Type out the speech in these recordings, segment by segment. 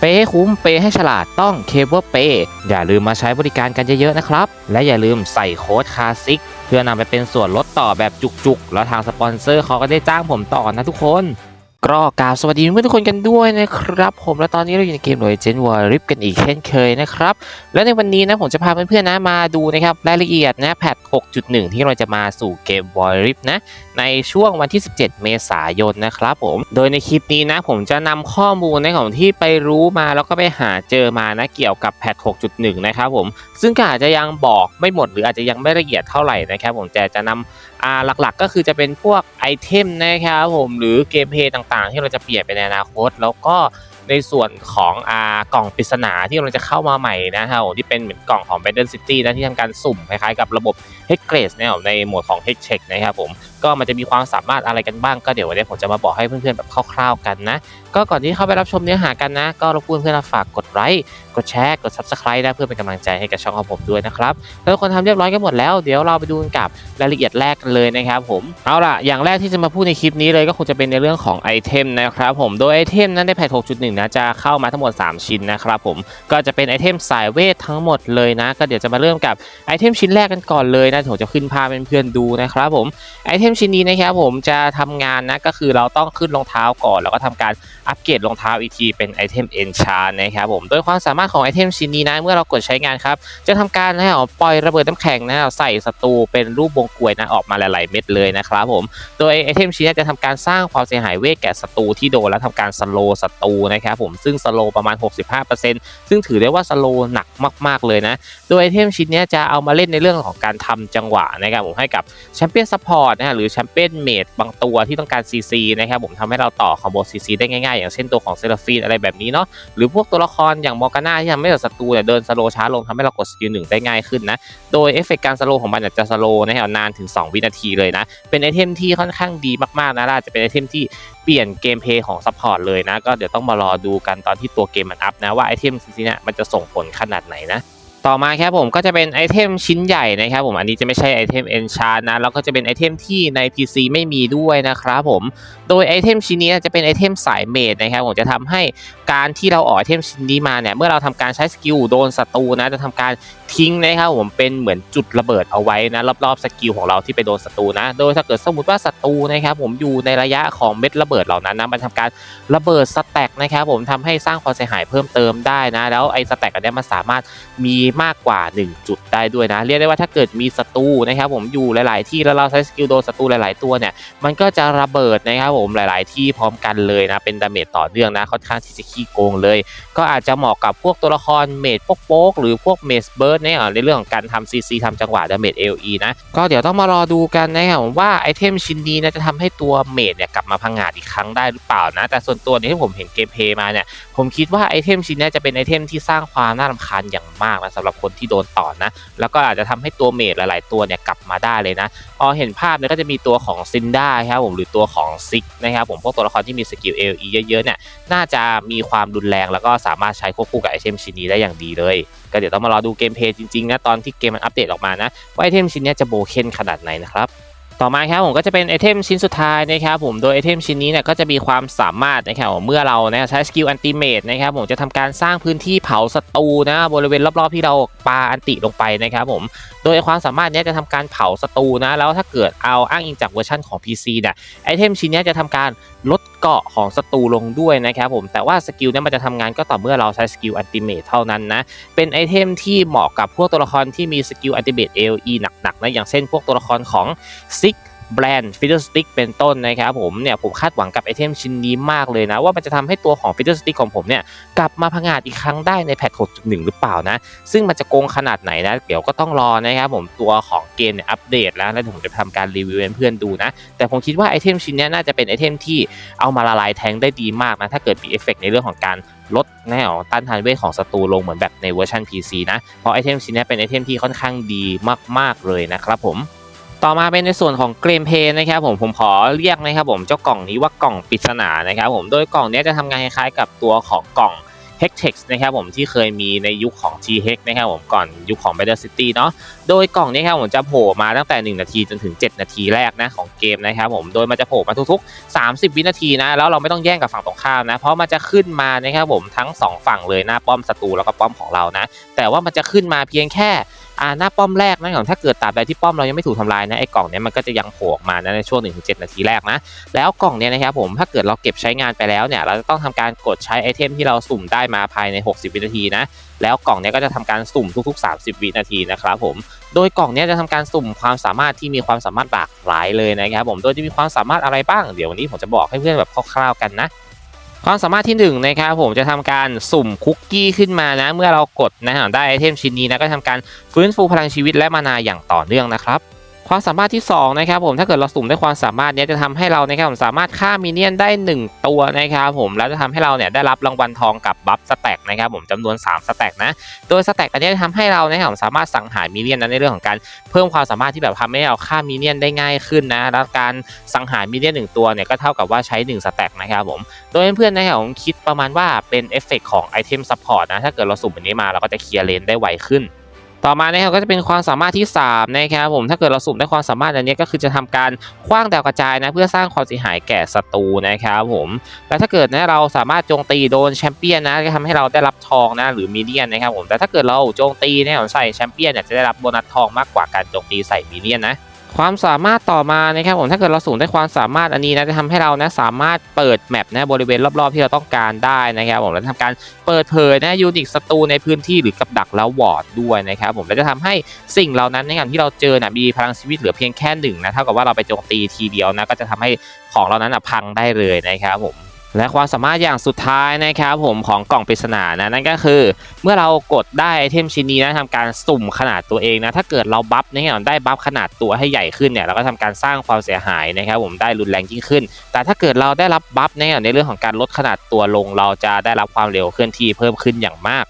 เปย์ให้คุ้มเปย์ให้ฉลาดต้องเคเบิลเปย์อย่าลืมมาใช้บริการกันเยอะๆนะครับ และอย่าลืมใส่โค้ดคลาสิกเพื่อนำไปเป็นส่วนลดต่อแบบจุกๆ แล้วทางสปอนเซอร์เขาก็ได้จ้างผมต่อนะทุกคน ก็กราบสวัสดีเพื่อนทุกคนกันด้วยนะครับ ผมและตอนนี้เราอยู่ในเกมหน่วยเจนวอร์ริฟกันอีกเช่นเคยนะครับ และในวันนี้นะผมจะพาเพื่อนๆนะมาดูนะครับรายละเอียดนะแพท 6.1 ที่เราจะมาสู่เกมวอร์ริฟนะในช่วงวันที่ 17 เมษายนนะครับผม โดยในคลิปนี้นะผมจะนำข้อมูลในของที่ไปรู้มาแล้วก็ไปหาเจอมานะเกี่ยวกับแพท 6.1 นะครับผมซึ่งก็อาจจะยังบอกไม่หมดหรืออาจจะยังไม่ละเอียดเท่าไหร่นะครับผมแต่จะนำอ่าหลักๆก็คือจะเป็นพวกไอเทมนะครับผมหรือเกมเพย์ต่างๆ ที่เราจะเปลี่ยนไปในอนาคต แล้วก็ในส่วนของอ่ากล่องปริศนาที่เราจะเข้ามาใหม่นะครับที่เป็นเหมือนกล่องของ b a t t l e City นะที่ทำการสุ่มคล้ายๆกับระบบ h e x g r a d e นะครับในโหมดของ h e x Check นะครับผมก็มันจะมีความสามารถอะไรกันบ้างก็เดี๋ยววันนี้ผมจะมาบอกให้เพื่อนๆแบบคร่าวๆกันนะ ก็ก่อนที่เข้าไปรับชมเนื้อหากันนะ ก็รบกวนเพื่อนๆฝากกดไลค์กดแชร์กด Subscribe นะเพื่อเป็นกำลังใจให้กับช่องของผมด้วยนะครับแล้วคนทำเรียบร้อยกันหมดแล้วเดี๋ยวเราไปดูกันกับรายละเอียดแรกกันเลยนะครับผมเอาล่ะอย่างแรกที่จะมาพูดในคลิปนี้เลยก็คงจะเป็นในเรื่องของไอเทมนะครับผมโดยไอเทมนั้นในแพท6.1นะจะเข้ามาทั้งหมด 3 ชิ้นนะครับผมก็จะเป็นไอเทมสายเวททั้งหมดเลยนะ ก็เดี๋ยวจะมาเริ่มกับไอเทมชิ้นแรกกันก่อนเลยนะผมจะขึ้นภาพเพื่อนๆดูนะครับผมไอเทมมชิ้นนี้นะครับผมจะทำงานนะก็คือเราต้องขึ้นรองเท้าก่อนแล้วก็ทำการอัปเกรดรองเท้าอีกทีเป็นไอเทม Enchant นะครับผมโดยความสามารถของไอเทมชิ้นนี้นะเมื่อเรากดใช้งานครับจะทำการนะครับปล่อยระเบิดน้ำแข็งนะใส่ศัตรูเป็นรูปวงกลวยนะออกมาหลาย ๆ เม็ดเลยนะครับผมโดยไอเทมชิ้นนี้จะทำการสร้างความเสียหายเวทแก่ศัตรูที่โดนแล้วทำการสโลศัตรูนะครับผมซึ่งสโลประมาณ 65%ซึ่งถือได้ว่าสโลหนักมาก ๆ เลยนะโดยไอเทมชิ้นนี้จะเอามาเล่นในเรื่องของการทำจังหวะนะครับผมให้กับแชมเปี้ยนซัพพอร์ตนะฮะหรือแชมเปี้ยนเมดบางตัวที่ต้องการ CC นะครับผมทำให้เราต่อคอมโบ CC ได้ง่ายๆ อย่างเช่นตัวของเซราฟีนอะไรแบบนี้เนาะหรือพวกตัวละครอย่างมอร์กาน่าที่ทำให้ศัตรูเนี่ยเดินสโลช้าลงทำให้เรากดสกิลหนึ่งได้ง่ายขึ้นนะโดยเอฟเฟกต์การสโลของมันจะสโลนะครับนานถึง 2 วินาทีเลยนะเป็นไอเทมที่ค่อนข้างดีมากๆนะน่าจะเป็นไอเทมที่เปลี่ยนเกมเพย์ของซัพพอร์ตเลยนะก็เดี๋ยวต้องมารอดูกันตอนที่ตัวเกมมันอัพนะว่าไอเทมชิ้นนี้เนี่ยมันจะส่งผลขนาดไหนนะ ต่อมาครับผมก็จะเป็นไอเทมชิ้นใหญ่นะครับผมอันนี้จะไม่ใช่ไอเทมเอนชาร์นะแล้วก็จะเป็นไอเทมที่ใน PC ไม่มีด้วยนะครับผมโดยไอเทมชิ้นนี้จะเป็นไอเทมสายเมดนะครับผมจะทำให้การที่เราออกไอเทมชิ้นนี้มาเนี่ยเมื่อเราทำการใช้สกิลโดนศัตรูนะจะทำการ ทิ้งนะครับผมเป็นเหมือนจุดระเบิดเอาไว้นะรอบๆสกิลของเราที่ไปโดนศัตรูนะ โดยถ้าเกิดสมมติว่าศัตรูนะครับผมอยู่ในระยะของเม็ดระเบิดเหล่านั้นนะมันทำการระเบิดสแต็กนะครับผมทำให้สร้างความเสียหายเพิ่มเติมได้นะ แล้วไอ้สแต็กอันเนี้ยมันสามารถมีมากกว่า 1 จุดได้ด้วยนะ เรียกได้ว่าถ้าเกิดมีศัตรูนะครับผมอยู่หลาย ๆ ที่แล้วเราใช้สกิลโดนศัตรูหลาย ๆ ตัวเนี่ยมันก็จะระเบิดนะครับผมหลาย ๆ ที่พร้อมกันเลยนะเป็นดาเมจต่อเนื่องนะค่อนข้างที่จะขี้โกงเลย ก็อาจจะเหมาะกับพวกตัวละครเมจโป๊กๆหรือพวกเมจเบิร์ดเนี่ยในเรื่องของการทำซีซีทำจังหวะดาเมจเอลีนะ ก็เดี๋ยวต้องมารอดูกันนะครับว่าไอเทมชิ้นนี้นะจะทำให้ตัวเมจเนี่ยกลับมาพังงาดอีกครั้งได้หรือเปล่านะ แต่ส่วนตัวเนี่ยที่ผมเห็นเกมเพย์มาเนี่ยผมคิดว่าไอเทมชิ้นนี้จะเป็นไอเทมที่สร้างความน่ารำคาญอย่างมากนะสำหรับคนที่โดนต่อนะ แล้วก็อาจจะทำให้ตัวเมจหลาย ๆ ตัวเนี่ยกลับมาได้เลยนะพอเห็นภาพเนี่ยก็จะมีตัวของซินด้าครับผมหรือตัวของซิกนะครับผมพวกตัวละครที่มีสกิลเอลีเยอะ ๆ เนี่ยน่าจะมีความรุนแรงแล้วก็สามารถใช้ควบคู่กับไอเทมชิ้นนี้ได้อย่างดีเลย ก็เดี๋ยวต้องมารอดูเกมเพย์จริงๆนะตอนที่เกมมันอัปเดตออกมานะว่าไอเทมชิ้นนี้จะโบเคนขนาดไหนนะครับต่อมาครับผมก็จะเป็นไอเทมชิ้นสุดท้ายนะครับผมโดยไอเทมชิ้นนี้เนี่ยก็จะมีความสามารถนะครับผมเมื่อเรานะใช้สกิลอันติเมตนะครับผมจะทำการสร้างพื้นที่เผาศัตรูนะบริเวณรอบๆที่เราปาอันติลงไปนะครับผม ดยความสามารถนี้จะทำการเผาศัตรูนะ แล้วถ้าเกิดเอาอ้างอิงจากเวอร์ชันของ PC เนี่ยไอเทมชิ้นนี้จะทำการลดเกาะของศัตรูลงด้วยนะครับผมแต่ว่าสกิลนี้มันจะทำงานก็ต่อเมื่อเราใช้สกิลอันติเมตเท่านั้นนะเป็นไอเทมที่เหมาะกับพวกตัวละครที่มีสกิลอันติเมต AOE หนักๆนะอย่างเช่นพวกตัวละครของซิก แบรนด์ฟิ d เ e อร์สติ๊กเป็นต้นนะครับผมเนี่ยผมคาดหวังกับไอเทมชิ้นนี้มากเลยนะ ว่ามันจะทำให้ตัวของฟิ d เ e อร์สติ๊กของผมเนี่ยกลับมาพังอาจอีกครั้งได้ในแพท6.1 หรือเปล่านะ ซึ่งมันจะโกงขนาดไหนนะ เดี๋ยวก็ต้องรอนะครับผมตัวของเกมเนี่ยอัปเดตแล้วแล้วผมจะทำการรีวิวให้เพื่อนดูนะ แต่ผมคิดว่าไอเทมชิ้นนี้น่าจะเป็นไอเทมที่เอามาละลายแทงได้ดีมากนะ ถ้าเกิดมีเอฟเฟกต์ในเรื่องของการลดแนวต้านทานเวทของศัตรูลงเหมือนแบบในเวอร์ชัน PC นะ เพราะไอเทมชิ้นนี้เป็นไอเทมที่ค่อนข้างดีมาก ๆ เลยนะครับผม ต่อมาเป็นในส่วนของเกมเพย์นะครับผมผมขอเรียกนะครับผมเจ้ากล่องนี้ว่ากล่องปริศนานะครับผมโดยกล่องนี้จะทำงานคล้ายๆกับตัวของกล่อง h e x t e x นะครับผมที่เคยมีในยุคของ t h e x นะครับผมก่อนยุคของ Battle City เนาะโดยกล่องนี้ครับผมจะโผล่มาตั้งแต่ 1 นาทีจนถึง 7 นาทีแรกนะของเกมนะครับผมโดยมันจะโผล่มาทุกๆ 30 วินาทีนะแล้วเราไม่ต้องแย่งกับฝั่งตรงข้ามนะ เพราะมันจะขึ้นมานะครับผมทั้ง 2 ฝั่งเลยหน้าป้อมศัตรูแล้วก็ป้อมของเรานะ แต่ว่ามันจะขึ้นมาเพียงแค่ อ่าหน้าป้อมแรกนะครับถ้าเกิดตราบใดที่ป้อมเรายังไม่ถูกทำลายนะไอ้กล่องเนี้ยมันก็จะยังโผล่ออกมานะในช่วง 1-7 นาทีแรกนะ แล้วกล่องเนี้ยนะครับผมถ้าเกิดเราเก็บใช้งานไปแล้วเนี่ยเราจะต้องทำการกดใช้ไอเทมที่เราสุ่มได้มาภายใน 60 วินาทีนะแล้วกล่องเนี้ยก็จะทำการสุ่มทุก ๆ 30 วินาทีนะครับผมโดยกล่องเนี้ยจะทำการสุ่มความสามารถที่มีความสามารถหลากหลายเลยนะครับผมโดยจะมีความสามารถอะไรบ้างเดี๋ยววันนี้ผมจะบอกให้เพื่อนแบบคร่าวๆกันนะ ความสามารถที่1นงนะครับผมจะทำการสุ่มคุกกี้ขึ้นมานะ เมื่อเรากดนะฮะได้ไอเทมชิ้นนี้นะก็ทำการฟื้นฟูพลังชีวิตและมานาอย่างต่อเนื่องนะครับ ความสามารถที่2นะครับผมถ้าเกิดเราสุ่มได้ความสามารถนี้จะทำให้เรานะครับผมสามารถฆ่ามินเนี่ยนได้ 1 ตัวนะครับผมแล้วจะทำให้เราเนี่ยได้รับรางวัลทองกับบัฟสแต็กนะครับผมจำนวน 3 สแต็กนะโดยสแต็กอันนี้จะทำให้เรานะครับผมสามารถสังหารมินเนี่ยนนั้นในเรื่องของการเพิ่มความสามารถที่แบบทำให้เราฆ่ามินเนี่ยนได้ง่ายขึ้นนะแล้วการสังหารมินเนี่ยนหนึ่งตัวเนี่ยก็เท่ากับว่าใช้ 1 สแต็กนะครับผมโดยเพื่อนๆนะครับผมคิดประมาณว่าเป็นเอฟเฟกของไอเทมซัพพอร์ตนะถ้าเกิดเราสุ่มอันนี้มาเราก็จะเคลียร์เลนได้ไวขึ้น ต่อมานะครับก็จะเป็นความสามารถที่3นะครับผมถ้าเกิดเราสุ่มได้ความสามารถอันนี้ก็คือจะทำการคว้างดาวกระจายนะเพื่อสร้างความเสียหายแก่ศัตรูนะครับผมและถ้าเกิดนะเราสามารถโจมตีโดนแชมเปี้ยนนะจะทำให้เราได้รับทองนะหรือมีเดียนนะครับผมแต่ถ้าเกิดเราโจมตีนะครับใส่แชมเปี้ยนเนี่ยจะได้รับโบนัสทองมากกว่าการโจมตีใส่มีเดียนนะ ความสามารถต่อมานะครับผมถ้าเกิดเราสูงได้ความสามารถอันนี้นะจะทำให้เรานะสามารถเปิดแมปนะบริเวณรอบๆที่เราต้องการได้นะครับผมแล้วทำการเปิดเผยนะยูนิคศัตรูในพื้นที่หรือกับดักแล้ววอร์ดด้วยนะครับผมและจะทำให้สิ่งเหล่านั้นในการที่เราเจอนะมีพลังชีวิตเหลือเพียงแค่หนึ่งนะเท่ากับว่าเราไปโจมตีทีเดียวนะก็จะทำให้ของเรานั้นนะพังได้เลยนะครับผม และความสามารถอย่างสุดท้ายนะครับผมของกล่องปริศนานะนั่นก็คือ เมื่อเรากดได้ไอเทมชิ้นนี้นะทำการสุ่มขนาดตัวเองนะถ้าเกิดเราบัฟนะครับได้บัฟขนาดตัวให้ใหญ่ขึ้นเนี่ยเราก็ทำการสร้างความเสียหายนะครับผมได้รุนแรงยิ่งขึ้น แต่ถ้าเกิดเราได้รับบัฟนะครับในเรื่องของการลดขนาดตัวลง เราจะได้รับความเร็วเคลื่อนที่เพิ่มขึ้นอย่างมาก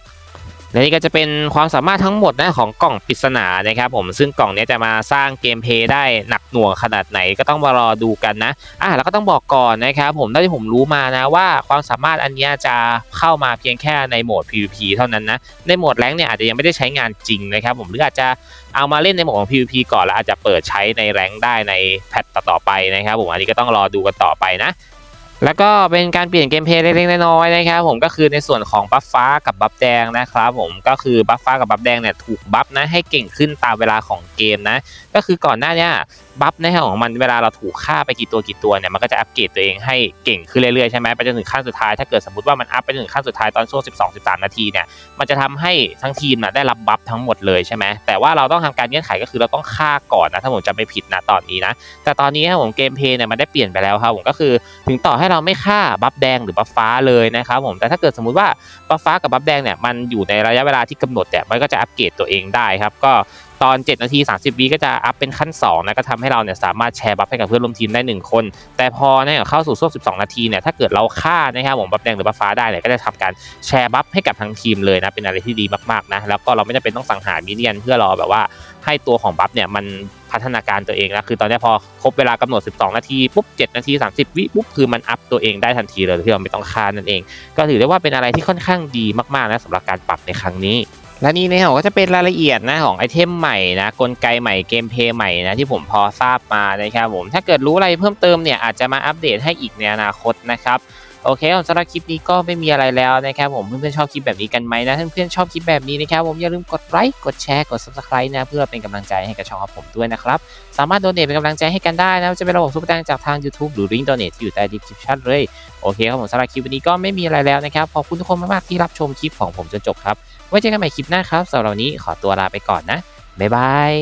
และนี่ก็จะเป็นความสามารถทั้งหมดนะของกล่องปริศนานะครับผมซึ่งกล่องนี้จะมาสร้างเกมเพลย์ได้หนักหน่วงขนาดไหนก็ต้องมารอดูกันนะอะแล้วก็ต้องบอกก่อนนะครับผมเท่าที่ผมรู้มานะว่าความสามารถอันนี้จะเข้ามาเพียงแค่ในโหมด PVP เท่านั้นนะในโหมดแรงเนี่ยอาจจะยังไม่ได้ใช้งานจริงนะครับผมหรืออาจจะเอามาเล่นในโหมดของ PVP ก่อนแล้วอาจจะเปิดใช้ในแรงได้ในแพทต่อไปนะครับผมอันนี้ก็ต้องรอดูกันต่อไปนะ แล้วก็เป็นการเปลี่ยนเกมเพลย์เล็กๆน้อยๆนะครับผมก็คือในส่วนของบัฟฟ้ากับบัฟแดงนะครับผมก็คือบัฟฟ้ากับบัฟแดงเนี่ยถูกบัฟนะให้เก่งขึ้นตามเวลาของเกมนะก็คือก่อนหน้านี้ บัฟในของมันเวลาเราถูกฆ่าไปกี่ตัวกี่ตัวเนี่ยมันก็จะอัปเกรดตัวเองให้เก่งขึ้นเรื่อยๆใช่ไหมไปจนถึงขั้นสุดท้ายถ้าเกิดสมมติว่ามันอัพไปจนถึงขั้นสุดท้ายตอนช่วง 12-13 นาทีเนี่ยมันจะทำให้ทั้งทีมนะได้รับบัฟทั้งหมดเลยใช่ไหมแต่ว่าเราต้องทำการเงื่อนไขก็คือเราต้องฆ่าก่อนนะถ้าผมจำไม่ผิดนะตอนนี้นะแต่ตอนนี้ผมเกมเพย์เนี่ยมันได้เปลี่ยนไปแล้วครับผมก็คือถึงต่อให้เราไม่ฆ่าบัฟแดงหรือบัฟฟ้าเลยนะครับผมแต่ถ้าเกิดสมมุติว่าบัฟฟ้ากับบัฟแดงเนี่ยมันอยู่ในระยะเวลาที่กำหนดเนี่ยมันก็จะอัปเกรดตัวเองได้ครับก็ ตอน 7 นาที 30 วิก็จะอัพเป็นขั้น2นะก็ทำให้เราเนี่ยสามารถแชร์บัฟให้กับเพื่อนร่วมทีมได้ 1 คน แต่พอเนี่ยเข้าสู่ช่วง12 นาทีเนี่ยถ้าเกิดเราฆ่านะครับผมบัฟแดงหรือบัฟฟ้าได้เนี่ยก็จะทำการแชร์บัฟให้กับทั้งทีมเลยนะเป็นอะไรที่ดีมากๆนะแล้วก็เราไม่จำเป็นต้องสังหารมินเนี่ยนเพื่อรอแบบว่าให้ตัวของบัฟเนี่ยมันพัฒนาการตัวเองนะคือตอนนี้พอครบเวลากำหนด 12 นาทีปุ๊บ 7 นาที 30 วิปุ๊บคือมันอัพตัวเองได้ทันทีเลยที่เราไม่ต้องฆ่านั่นเอง ก็ถือได้ว่าเป็นอะไรที่ค่อนข้างดีมากๆนะสำหรับการปรับในครั้งนี้ และนี่นะครับก็จะเป็นรายละเอียดนะของไอเทมใหม่นะกลไกใหม่เกมเพย์ใหม่นะที่ผมพอทราบมานะครับผมถ้าเกิดรู้อะไรเพิ่มเติมเนี่ยอาจจะมาอัปเดตให้อีกในอนาคตนะครับโอเคสำหรับคลิปนี้ก็ไม่มีอะไรแล้วนะครับผมเพื่อนๆชอบคลิปแบบนี้กันไหมนะเพื่อนๆชอบคลิปแบบนี้นะครับผมอย่าลืมกดไลค์กดแชร์กด subscribe นะเพื่อเป็นกำลังใจให้กับช่องของผมด้วยนะครับสามารถโดเนทเป็นกำลังใจให้กันได้นะจะเป็นระบบซุปเปอร์แตงจากทาง YouTube หรือลิงก์โดเนทที่อยู่ใต้ description เลยโอเคครับผมสำหรับคลิปวันนี้ก็ไม่มีอะไรแล้วนะครับขอบคุณทุกคนมากๆที่รับชมคลิปของผมจนจบครับ ไว้เจอกันใหม่คลิปหน้าครับสำหรับวันนี้ขอตัวลาไปก่อนนะบ๊ายบาย